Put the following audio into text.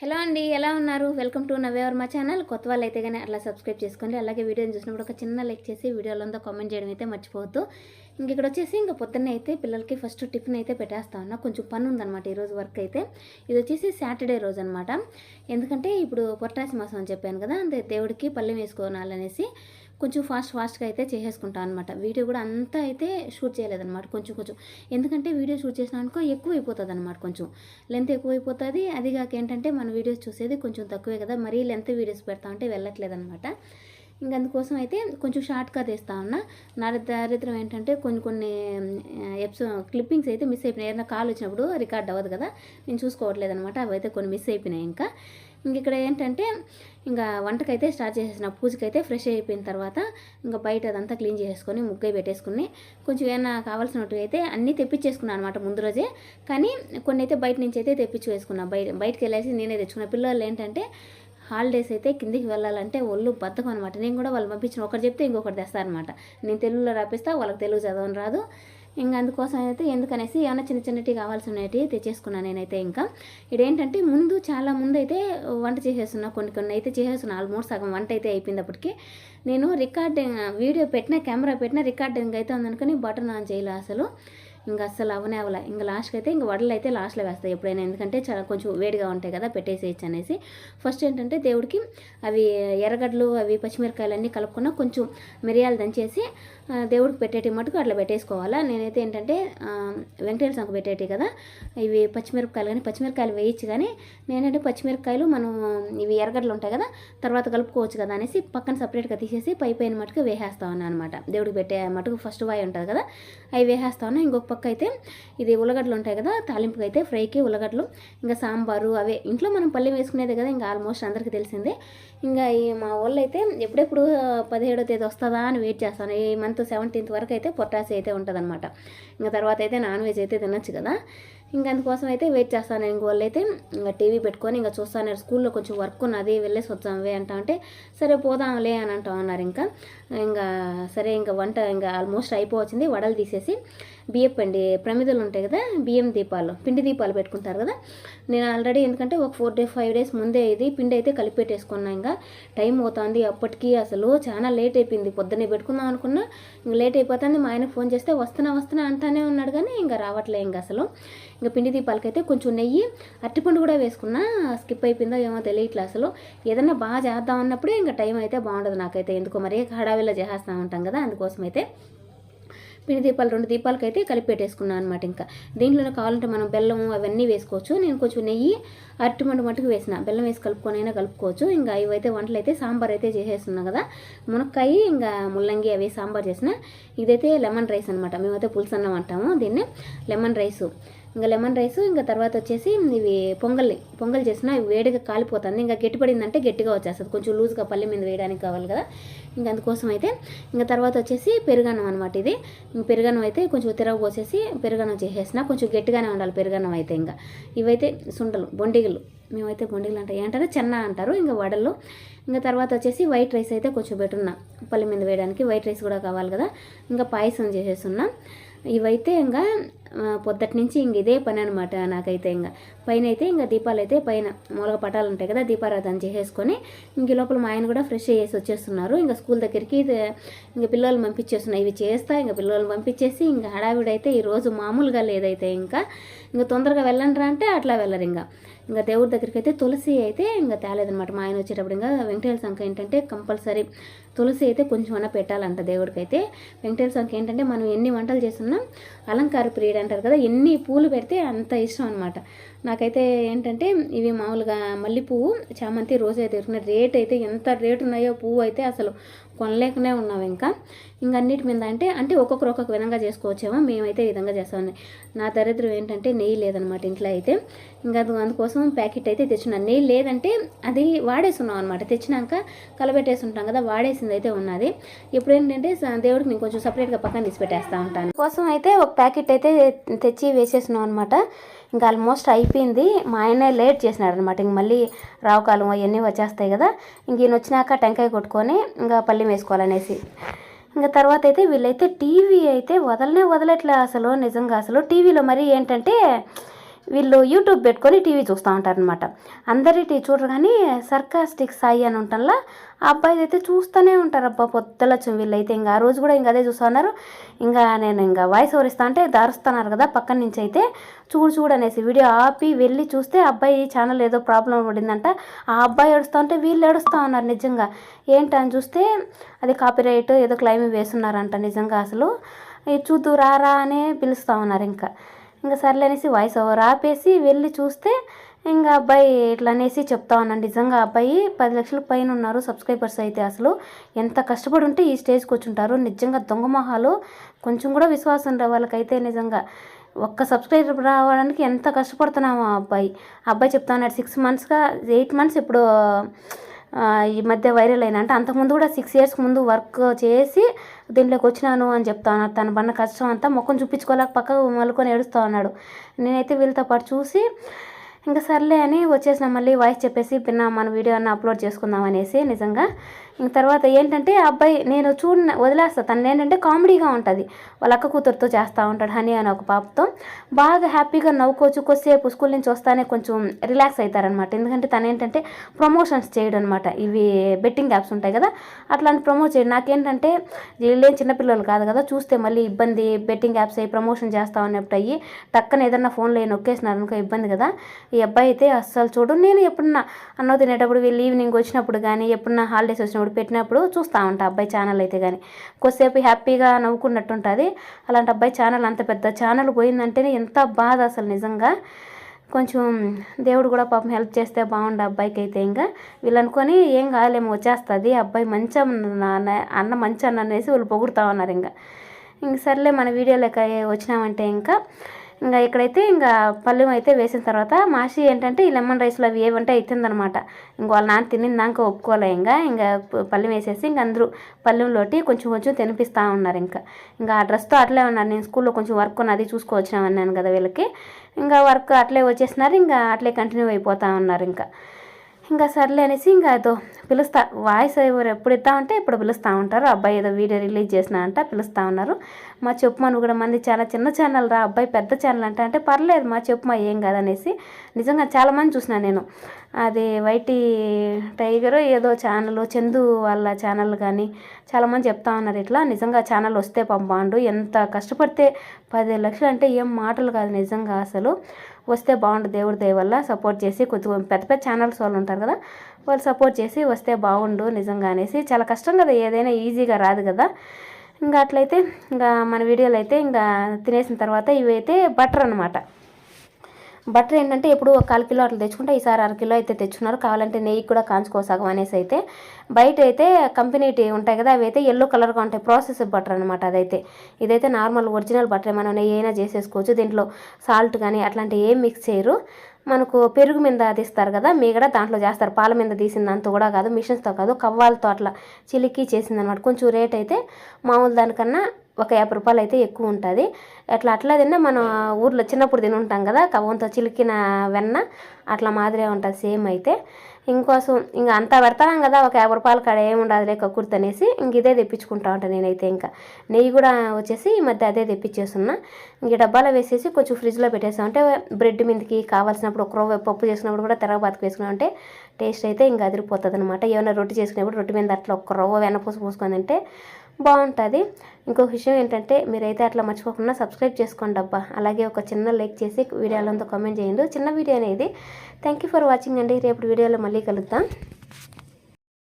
Hello అండి ఎలా ఉన్నారు? వెల్కమ్ టు నవేవర్ మా ఛానల్. కొత్త వాళ్ళు అయితే కానీ అట్లా సబ్స్క్రైబ్ చేసుకోండి. అలాగే వీడియోని చూసినప్పుడు ఒక చిన్న లైక్ చేసి వీడియోలో అంతా కామెంట్ చేయడం అయితే మర్చిపోవద్దు. ఇంక ఇక్కడ వచ్చేసి ఇంకా పొద్దున్నే అయితే పిల్లలకి ఫస్ట్ టిఫిన్ అయితే పెట్టేస్తా ఉన్నా. కొంచెం పని ఉందన్నమాట ఈరోజు వర్క్ అయితే. ఇది వచ్చేసి సాటర్డే రోజు అనమాట ఎందుకంటే ఇప్పుడు పొట్టాసి మాసం అని చెప్పాను కదా అంతే దేవుడికి పల్లెం వేసుకోవాలనేసి కొంచెం ఫాస్ట్ ఫాస్ట్గా అయితే చేసేసుకుంటాను అనమాట వీడియో కూడా అంతా అయితే షూట్ చేయలేదన్నమాట కొంచెం కొంచెం. ఎందుకంటే వీడియో షూట్ చేసిన అనుకో ఎక్కువ అయిపోతుంది అనమాట కొంచెం. లెంత్ ఎక్కువ అయిపోతుంది అది కాక ఏంటంటే మన వీడియోస్ చూసేది కొంచెం తక్కువే కదా. మరీ లెంత్ వీడియోస్ పెడతా ఉంటే వెళ్ళట్లేదు అనమాట ఇంక అందుకోసం అయితే కొంచెం షార్ట్గా తీస్తా ఉన్నా. నా దారిద్రం ఏంటంటే కొన్ని కొన్ని ఎపిసోడ్ క్లిప్పింగ్స్ అయితే మిస్ అయిపోయినాయి. ఏదైనా కాల్ వచ్చినప్పుడు రికార్డ్ అవ్వదు కదా. నేను చూసుకోవట్లేదు అనమాట అవి అయితే కొన్ని మిస్ అయిపోయినాయి ఇంకా. ఇంక ఇక్కడ ఏంటంటే ఇంకా వంటకైతే స్టార్ట్ చేసేసిన. పూజకైతే ఫ్రెష్ అయిపోయిన తర్వాత ఇంకా బయట అదంతా క్లీన్ చేసుకొని ముగ్గై పెట్టేసుకుని కొంచెం ఏమైనా కావాల్సినట్టు అయితే అన్నీ తెప్పించేసుకున్నాను అనమాట ముందు రోజే. కానీ కొన్ని అయితే బయట నుంచి అయితే తెప్పించి వేసుకున్నా. బయట బయటకు వెళ్ళేసి నేనే తెచ్చుకున్నా. పిల్లలు ఏంటంటే హాలిడేస్ అయితే కిందికి వెళ్ళాలంటే ఒళ్ళు బద్దకం అనమాట నేను కూడా వాళ్ళు పంపించిన ఒకటి చెప్తే ఇంకొకటి తెస్తారనమాట నేను తెలుగులో రాపిస్తా వాళ్ళకి తెలుగు చదవని రాదు. ఇంకా అందుకోసం అయితే ఎందుకనేసి ఏమైనా చిన్న చిన్నటి కావాల్సినవి తెచ్చేసుకున్నాను నేనైతే ఇంకా. ఇదేంటంటే ముందు చాలా ముందు అయితే వంట చేసేస్తున్నా కొన్ని కొన్ని. అయితే చేసేస్తున్నా ఆల్మోస్ట్ సగం వంట అయితే అయిపోయినప్పటికీ నేను రికార్డింగ్ వీడియో పెట్టిన కెమెరా పెట్టిన రికార్డింగ్ అయితే ఉందనుకొని బటన్ ఆన్ చేయలే అసలు. ఇంకా అస్సలు అవనేవల. ఇంకా లాస్ట్కి అయితే ఇంకా వడలు అయితే లాస్ట్లో వేస్తాయి ఎప్పుడైనా. ఎందుకంటే చాలా కొంచెం వేడిగా ఉంటాయి కదా పెట్టేసేయచ్చు అనేసి. ఫస్ట్ ఏంటంటే దేవుడికి అవి ఎర్రగడ్డలు అవి పచ్చిమిరకాయలు అన్నీ కలుపుకున్న కొంచెం మిరియాలు దంచేసి దేవుడికి పెట్టేటి మటుకు అట్లా పెట్టేసుకోవాలా. నేనైతే ఏంటంటే వెంకటేశ్వర స్వామికి పెట్టేటి కదా. ఇవి పచ్చిమిరపకాయలు కానీ పచ్చిమిరపకాయలు వేయచ్చు కానీ నేనంటే పచ్చిమిరపకాయలు మనం ఇవి ఎర్రగడ్డలు ఉంటాయి కదా తర్వాత కలుపుకోవచ్చు కదా అనేసి పక్కన సపరేట్గా తీసేసి పై పైన మటుకు వేసేస్తా ఉన్నాను అనమాట దేవుడికి పెట్టే మటుకు ఫస్ట్ వాయి ఉంటుంది కదా అవి వేసేస్తా ఉన్నా. ఇంకొక పక్క అయితే ఇది ఉల్లగడ్డలు ఉంటాయి కదా తాలింపుకి అయితే ఫ్రైకి ఉల్లగడ్డలు ఇంకా సాంబారు అవే. ఇంట్లో మనం పల్లె వేసుకునేది కదా ఇంకా ఆల్మోస్ట్ అందరికీ తెలిసిందే. ఇంకా ఈ మా వాళ్ళు అయితే ఎప్పుడెప్పుడు పదిహేడో తేదీ వస్తుందా అని వెయిట్ చేస్తాను. ఈ మంత్ సెవెంటీన్త్ వరకు అయితే పొట్టాసి అయితే ఉంటుందన్నమాట. ఇంకా తర్వాత అయితే నాన్ వెజ్ అయితే తినొచ్చు కదా. ఇంకా అందుకోసం అయితే వెయిట్ చేస్తాను. ఇంకో వాళ్ళు అయితే ఇంకా టీవీ పెట్టుకొని ఇంకా చూస్తాను. స్కూల్లో కొంచెం వర్క్ ఉన్నది వెళ్ళేసి వద్దాంవే అంటా అంటే సరే పోదాంలే అని అంటా ఉన్నారు. ఇంకా ఇంకా సరే ఇంకా వంట ఇంకా ఆల్మోస్ట్ అయిపోవచ్చింది. వడలు తీసేసి బియ్యం పిండి ప్రమిదలు ఉంటాయి కదా బియ్యం దీపాలు పిండి దీపాలు పెట్టుకుంటారు కదా. నేను ఆల్రెడీ ఎందుకంటే ఒక ఫోర్ డే ఫైవ్ డేస్ ముందే ఇది పిండి అయితే కలిపి పెట్టేసుకున్నా ఇంకా టైం అవుతుంది. అప్పటికి అసలు చాలా లేట్ అయిపోయింది. పొద్దున్నే పెట్టుకుందాం అనుకున్నా ఇంకా లేట్ అయిపోతుంది. మా ఆయన ఫోన్ చేస్తే వస్తున్నా వస్తున్నా అంటానే ఉన్నాడు కానీ ఇంకా రావట్లే ఇంకా అసలు. ఇంకా పిండి దీపాలకైతే కొంచెం నెయ్యి అరటిపండు కూడా వేసుకున్నా స్కిప్ అయిపోయిందో ఏమో తెలియట్లే అసలు. ఏదన్నా బాగా చేద్దాం అన్నప్పుడే ఇంకా టైం అయితే బాగుండదు నాకైతే. ఎందుకో మరి హడావిలో చేసేస్తూ ఉంటాం కదా అందుకోసం అయితే పిండి దీపాలు రెండు దీపాలకైతే కలిపి పెట్టేసుకున్నాను అనమాట ఇంకా. దీంట్లో కావాలంటే మనం బెల్లం అవన్నీ వేసుకోవచ్చు. నేను కొంచెం నెయ్యి అరటిమండు మట్టుకు వేసిన. బెల్లం వేసి కలుపుకొని అయినా కలుపుకోవచ్చు. ఇంకా ఇవైతే వంటలు అయితే సాంబార్ అయితే చేసేస్తున్నాం కదా. మునక్కాయ ఇంకా ముల్లంగి అవి సాంబార్ చేసిన. ఇదైతే లెమన్ రైస్ అనమాట మేమైతే పులుసు అన్నం అంటాము దీన్ని. Lemon rice. ఇంకా లెమన్ రైస్ ఇంకా తర్వాత వచ్చేసి ఇవి పొంగల్ని పొంగల్ చేసిన వేడిగా కాలిపోతుంది. ఇంకా గట్టిపడిందంటే గట్టిగా వచ్చేస్తుంది. కొంచెం లూజ్గా పల్లె మీద వేయడానికి కావాలి కదా. ఇంకా అందుకోసం అయితే ఇంకా తర్వాత వచ్చేసి పెరుగన్నం అనమాట ఇది. ఇంకా పెరుగన్నం అయితే కొంచెం తిరగ పోసేసి పెరుగన్నం చేసేసిన కొంచెం గట్టిగానే ఉండాలి పెరుగన్నం అయితే ఇంకా. ఇవైతే సుండలు బొండిగలు. మేమైతే బొండిగలు అంటారు ఏంటంటే చెన్న అంటారు ఇంకా వడలు. ఇంకా తర్వాత వచ్చేసి వైట్ రైస్ అయితే కొంచెం పెట్టున్నా పల్లె మీద వేయడానికి. వైట్ రైస్ కూడా కావాలి కదా. ఇంకా పాయసం చేసేస్తున్నా ఇవైతే ఇంకా పొద్దుటి నుంచి ఇంక ఇదే పని అనమాట నాకైతే ఇంకా. పైన అయితే ఇంకా దీపాలు అయితే పైన మూలగ పటాలు ఉంటాయి కదా దీపారాధన చేసేసుకొని ఇంక లోపల మా ఆయన కూడా ఫ్రెష్ చేసి వచ్చేస్తున్నారు. ఇంకా స్కూల్ దగ్గరికి ఇది- ఇంకా పిల్లలు పంపించేస్తున్నాయి ఇవి చేస్తా ఇంకా పిల్లలు పంపించేసి ఇంకా హడావిడైతే ఈరోజు మామూలుగా లేదైతే ఇంకా ఇంకా తొందరగా వెళ్ళండిరా అంటే అట్లా వెళ్ళరు ఇంకా. ఇంకా దేవుడి దగ్గరికి అయితే తులసి అయితే ఇంకా తేలేదనమాట మా ఆయన వచ్చేటప్పుడు ఇంకా వెంకటేశ్వర సంఖ్య ఏంటంటే కంపల్సరీ తులసి అయితే కొంచెం అన్న పెట్టాలంట దేవుడికి అయితే వెంకటేశ్వర సంఖ్య ఏంటంటే మనం ఎన్ని వంటలు చేస్తున్నా అలంకార ప్రియుడు అంటారు కదా ఎన్ని పూలు పెడితే అంత ఇష్టం అనమాట నాకైతే ఏంటంటే ఇవి మామూలుగా మల్లె పువ్వు చామంతి రోజు అయితే రేట్ అయితే ఎంత రేటు ఉన్నాయో పువ్వు అయితే అసలు కొనలేకనే ఉన్నాం ఇంకా. ఇంకన్నిటి మీద అంటే అంటే ఒక్కొక్కరు ఒక్కొక్క విధంగా చేసుకోవచ్చేమో మేమైతే ఈ విధంగా చేస్తామని. నా దరిద్రం ఏంటంటే నెయ్యి లేదనమాట ఇంట్లో అయితే. ఇంకా అది అందుకోసం ప్యాకెట్ అయితే తెచ్చున్నాను నెయ్యి లేదంటే అది వాడేసున్నాం అనమాట. తెచ్చినాక కలబెట్టేసి ఉంటాం కదా వాడేసింది అయితే ఉన్నది. ఇప్పుడు ఏంటంటే దేవుడికి నేను కొంచెం సపరేట్గా పక్కన తీసి ఉంటాను. కోసం అయితే ఒక ప్యాకెట్ అయితే తెచ్చి వేసేసినాం అనమాట. ఇంకా ఆల్మోస్ట్ అయిపోయింది. మా ఆయనే లేట్ చేసినాడు అనమాట ఇంక మళ్ళీ రావుకాలం అవన్నీ వచ్చేస్తాయి కదా. ఇంక ఈయన వచ్చినాక టెంకాయ కొట్టుకొని ఇంకా పల్లి వేసుకోవాలనేసి ఇంకా తర్వాత అయితే వీళ్ళైతే టీవీ అయితే వదలనే వదలట్లే అసలు నిజంగా అసలు. టీవీలో మరి ఏంటంటే వీళ్ళు యూట్యూబ్ పెట్టుకొని టీవీ చూస్తూ ఉంటారనమాట అందరి టీవీ చూడరు కానీ సర్కాస్టిక్ సాయి అని ఉంటల్లా ఆ అబ్బాయిది అయితే చూస్తూనే ఉంటారు అబ్బా పొద్దులచ్చు వీళ్ళైతే. ఇంకా ఆ రోజు కూడా ఇంకా అదే చూస్తూ ఉన్నారు. ఇంకా నేను ఇంకా వాయిస్ ఓవర్ ఇస్తా అంటే దారుస్తున్నారు కదా పక్కన నుంచి అయితే. చూడు చూడు అనేసి వీడియో ఆపి వెళ్ళి చూస్తే అబ్బాయి ఛానల్ ఏదో ప్రాబ్లం పడిందంట. ఆ అబ్బాయి ఏడుస్తూ ఉంటే వీళ్ళు ఏడుస్తూ ఉన్నారు నిజంగా. ఏంటని చూస్తే అది కాపీరైట్ ఏదో క్లైమ్ వేస్తున్నారంట నిజంగా అసలు. ఇది చూద్దు రారా అనే పిలుస్తూ ఉన్నారు ఇంకా. ఇంకా సర్లే అనేసి వాయిస్ ఓవర్ ఆపేసి వెళ్ళి చూస్తే ఇంకా అబ్బాయి ఇట్లా అనేసి చెప్తా ఉన్నాను నిజంగా అబ్బాయి పది లక్షల పైన ఉన్నారు సబ్స్క్రైబర్స్ అయితే అసలు. ఎంత కష్టపడి ఉంటే ఈ స్టేజ్కి వచ్చి ఉంటారు నిజంగా దొంగ మొహాలు కొంచెం కూడా విశ్వాసం ఉండే వాళ్ళకైతే నిజంగా. ఒక్క సబ్స్క్రైబర్ రావడానికి ఎంత కష్టపడుతున్నామో ఆ అబ్బాయి. అబ్బాయి చెప్తా ఉన్నాడు సిక్స్ మంత్స్గా ఎయిట్ మంత్స్ ఇప్పుడు ఈ మధ్య వైరల్ అయిన. అంటే అంతకుముందు కూడా సిక్స్ ఇయర్స్ ముందు వర్క్ చేసి దీంట్లోకి వచ్చినాను అని చెప్తా ఉన్నాడు తన పడిన కష్టం అంతా మొక్కను చూపించుకోలేక పక్కకు మలుకొని ఏడుస్తూ ఉన్నాడు. నేనైతే వీళ్ళతో పాటు చూసి ఇంకా సర్లే అని వచ్చేసిన. మళ్ళీ వాయిస్ చెప్పేసి పిన్న మన వీడియో అన్న అప్లోడ్ చేసుకుందాం అనేసి నిజంగా తర్వాత ఏంటంటే ఆ అబ్బాయి నేను చూడ వదిలేస్తా. తను ఏంటంటే కామెడీగా ఉంటుంది. వాళ్ళ అక్క కూతురుతో చేస్తూ ఉంటాడు హనీ అని ఒక పాపతో. బాగా హ్యాపీగా నవ్వుకోవచ్చు. కొద్దిసేపు స్కూల్ నుంచి వస్తానే కొంచెం రిలాక్స్ అవుతారనమాట. ఎందుకంటే తను ఏంటంటే ప్రమోషన్స్ చేయడం అనమాట ఇవి బెట్టింగ్ యాప్స్ ఉంటాయి కదా అట్లాంటి ప్రమోట్ చేయడం. నాకేంటంటే వీళ్ళేం చిన్నపిల్లలు కాదు కదా చూస్తే మళ్ళీ ఇబ్బంది బెట్టింగ్ యాప్స్ అయ్యి ప్రమోషన్ చేస్తా ఉన్నప్పుడు అయ్యి టక్కన ఏదన్నా ఫోన్లో నొక్కేసినారు అనుకో ఇబ్బంది కదా. ఈ అబ్బాయి అయితే అస్సలు చూడు. నేను ఎప్పుడన్నా అన్నం తినేటప్పుడు వీళ్ళు ఈవినింగ్ వచ్చినప్పుడు కానీ ఎప్పుడన్నా హాలిడేస్ వచ్చినప్పుడు పెట్టినప్పుడు చూస్తూ ఉంటా అబ్బాయి ఛానల్ అయితే కానీ కొద్దిసేపు హ్యాపీగా నవ్వుకున్నట్టు ఉంటుంది అలాంటి అబ్బాయి ఛానల్ అంత పెద్ద ఛానల్ పోయిందంటేనే ఎంత బాధ అసలు నిజంగా. కొంచెం దేవుడు కూడా పాపం హెల్ప్ చేస్తే బాగుండు అబ్బాయికి అయితే ఇంకా. వీళ్ళు అనుకొని ఏం కాలేమో వచ్చేస్తుంది. అబ్బాయి మంచి అన్న అన్న మంచి అన్న అనేసి వాళ్ళు పొగుడుతా ఉన్నారు ఇంకా. ఇంక సర్లే మన వీడియోలోకి వచ్చినామంటే ఇంకా. ఇంకా ఇక్కడైతే ఇంకా పల్లెం అయితే వేసిన తర్వాత మాషి ఏంటంటే ఈ లెమన్ రైస్లో అవి ఏవంటే అవుతుందనమాట ఇంక వాళ్ళ నాన్న తినిందాక ఒప్పుకోలే ఇంకా. ఇంకా పల్లెం వేసేసి ఇంక అందరూ పల్లెంలోటి కొంచెం కొంచెం తినిపిస్తూ ఉన్నారు ఇంకా. ఇంకా ఆ డ్రెస్తో అట్లే ఉన్నారు. నేను స్కూల్లో కొంచెం వర్క్ ఉన్నది చూసుకోవచ్చామన్నాను కదా వీళ్ళకి. ఇంకా వర్క్ అట్లే వచ్చేసినారు. ఇంకా అట్లే కంటిన్యూ అయిపోతూ ఉన్నారు ఇంకా. ఇంకా సర్లే అనేసి ఇంకా అదో పిలుస్తా వాయిస్ ఎవరు ఎప్పుడు ఇద్దామంటే ఇప్పుడు పిలుస్తూ ఉంటారు. అబ్బాయి ఏదో వీడియో రిలీజ్ చేసిన అంట పిలుస్తూ ఉన్నారు. మా చెప్పుమని కూడా మంది చాలా చిన్న ఛానల్ రా అబ్బాయి పెద్ద ఛానల్ అంటే అంటే పర్లేదు మా చెప్పు మా ఏం కాదనేసి. నిజంగా చాలామంది చూసిన నేను. అది వైటి టైగర్ ఏదో ఛానల్ చందు వాళ్ళ ఛానల్ కానీ చాలామంది చెప్తా ఉన్నారు. ఇట్లా నిజంగా ఛానల్ వస్తే పంపాండు ఎంత కష్టపడితే పది లక్షలు అంటే ఏం మాటలు కాదు నిజంగా అసలు. వస్తే బాగుండు దేవుడి దయ వల్ల సపోర్ట్ చేసి కొద్దిగా పెద్ద పెద్ద ఛానల్స్ వాళ్ళు ఉంటారు కదా వాళ్ళు సపోర్ట్ చేసి వస్తే బాగుండు నిజంగా అనేసి. చాలా కష్టం కదా ఏదైనా ఈజీగా రాదు కదా. ఇంకా అట్లయితే ఇంకా మన వీడియోలో అయితే ఇంకా తినేసిన తర్వాత ఇవి అయితే బటర్ అనమాట బటర్ ఏంటంటే ఎప్పుడు ఒక కిలో అట్లా తెచ్చుకుంటే ఈసారి అర కిలో అయితే తెచ్చుకున్నారు కావాలంటే నెయ్యి కూడా కాంచుకోసాగం అనేసి అయితే. బయట అయితే కంపెనీ ఉంటాయి కదా అవి అయితే ఎల్లో కలర్గా ఉంటాయి. ప్రాసెస్ బటర్ అనమాట అదైతే. ఇదైతే నార్మల్ ఒరిజినల్ బటర్ మనం నెయ్యి అయినా చేసేసుకోవచ్చు. దీంట్లో సాల్ట్ కానీ అట్లాంటివి ఏం మిక్స్ చేయరు. మనకు పెరుగు మీద తీస్తారు కదా మీగడ దాంట్లో చేస్తారు. పాల మీద తీసిన దాంతో కూడా కాదు మిషన్స్తో కాదు కవ్వాలతో అట్లా చిలికి చేసింది అనమాట కొంచెం రేట్ అయితే మామూలు దానికన్నా ఒక యాభై రూపాయలు అయితే ఎక్కువ ఉంటుంది. అట్లా అట్లా తిన్నా మనం ఊర్లో చిన్నప్పుడు తిని ఉంటాం కదా కవ్వంతో చిలికిన వెన్న అట్లా మాదిరే ఉంటుంది సేమ్ అయితే. ఇంకోసం ఇంకా అంతా పెడతాం కదా ఒక యాభై రూపాయల కాడ ఏముండదు లేక కుర్తనేసి ఇంక ఇదే తెప్పించుకుంటా ఉంటాను నేనైతే ఇంకా. నెయ్యి కూడా వచ్చేసి ఈ మధ్య అదే తెప్పించేస్తున్నా. ఇంక డబ్బాలో వేసేసి కొంచెం ఫ్రిడ్జ్లో పెట్టేసాం అంటే బ్రెడ్ మీదకి కావాల్సినప్పుడు ఒక రవ్వ పప్పు చేసినప్పుడు కూడా తెరగబాతకు వేసుకున్నాం అంటే టేస్ట్ అయితే ఇంకా అదిరిపోతుంది అనమాట ఏమైనా రొట్టె చేసుకునేప్పుడు రొట్టె మీద అట్లా ఒక రవ్వ వెనపూసి పూసుకొని తింటే బాగుంటుంది. ఇంకొక విషయం ఏంటంటే మీరైతే అట్లా మర్చిపోకుండా సబ్స్క్రైబ్ చేసుకోండి అబ్బా. అలాగే ఒక చిన్న లైక్ చేసి వీడియోలంతా కామెంట్ చేయండి. చిన్న వీడియో అనేది. థ్యాంక్ యూ ఫర్ వాచింగ్ అండి. రేపు వీడియోలో మళ్ళీ కలుద్దాం.